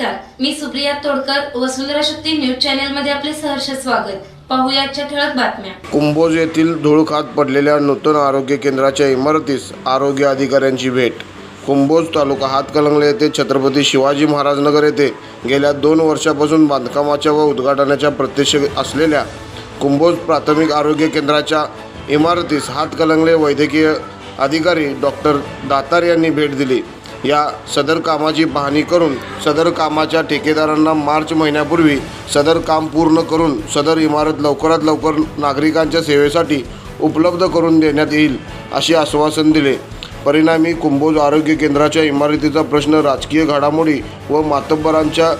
नमस्कार. मी Supriya Todkar Vasundhara Shakti news channel मध्ये आपले सहर्ष स्वागत. पाहुयाच्या ठळक बातम्या. कुंभोज येथील धूळखात पडलेल्या नूतन आरोग्य केंद्राच्या इमारतीस आरोग्य अधिकाऱ्यांची भेट. कुंभोज तालुका हातकलंगले येथे छत्रपती शिवाजी महाराज नगर येथे गेल्या दोन वर्षापासून बांधकामाच्या व उद्घाटनाच्या प्रत्यक्ष असलेल्या कुंभोज प्राथमिक आरोग्य केंद्राच्या इमारतीस हातकलंगले वैद्यकीय अधिकारी डॉक्टर दातार यांनी भेट दिली. या सदर कामाची पाहणी करून सदर कामाच्या ठेकेदारांना मार्च महिन्यापूर्वी सदर काम पूर्ण करून सदर इमारत लवकरात लवकर नागरिकांच्या सेवेसाठी उपलब्ध करून देण्यात येईल असे आश्वासन दिले. परिणामी कुंभोज आरोग्य केंद्राच्या इमारतीचा प्रश्न राजकीय घडामोडी व मातब्बरांच्या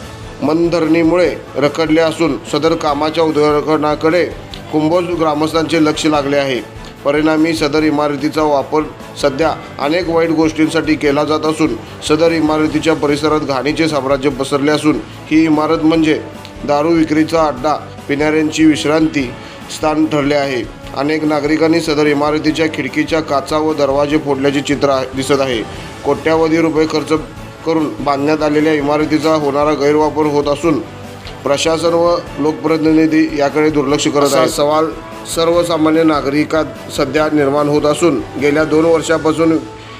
मनधरणीमुळे रखडले असून सदर कामाच्या उद्घाटनाकडे कुंभोज ग्रामस्थांचे लक्ष लागले आहे. परिणामी सदर इमारतीचा वापर सध्या अनेक वाईट गोष्टींसाठी केला जात असून सदर इमारतीच्या परिसरात घाणीचे साम्राज्य पसरले असून ही इमारत म्हणजे दारू विक्रीचा अड्डा पिणाऱ्यांची विश्रांती स्थान ठरले आहे. अनेक नागरिकांनी सदर इमारतीच्या खिडकीच्या काचा व दरवाजे फोडल्याचे चित्र दिसत आहे. कोट्यावधी रुपये खर्च करून बांधण्यात आलेल्या इमारतीचा होणारा गैरवापर होत असून प्रशासन व लोकप्रतिनिधी याकडे दुर्लक्ष करत आहे सवाल सर्वसामान्य नागरिकात सध्या निर्माण होत असून गेल्या दोन वर्षापासून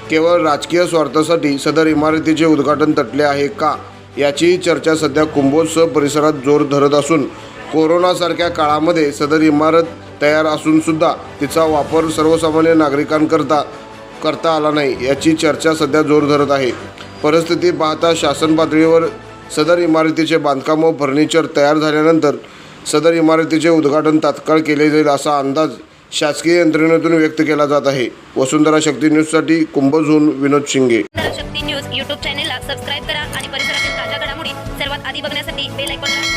केवळ राजकीय स्वार्थासाठी सदर इमारतीचे उद्घाटन तटले आहे का याची चर्चा सध्या कुंभोत्सव परिसरात जोर धरत असून कोरोनासारख्या काळामध्ये सदर इमारत तयार असूनसुद्धा तिचा वापर सर्वसामान्य नागरिकांकरता करता आला नाही याची चर्चा सध्या जोर धरत आहे. परिस्थिती पाहता शासन पातळीवर सदर इमारतीचे बांधकाम व फर्निचर तयार झाल्यानंतर सदर इमारतीचे उद्घाटन तात्काळ केले जाईल असा अंदाज शासकीय यंत्रणेतून व्यक्त केला जात आहे. वसुंधरा शक्ती न्यूजसाठी कुंभजहून विनोद शिंगे. शक्ती न्यूज यूट्यूब चॅनेलला सबस्क्राईब करा आणि परिसरातील ताज्या घडामोडी सर्वात आधी बघण्यासाठी बेल आयकॉनला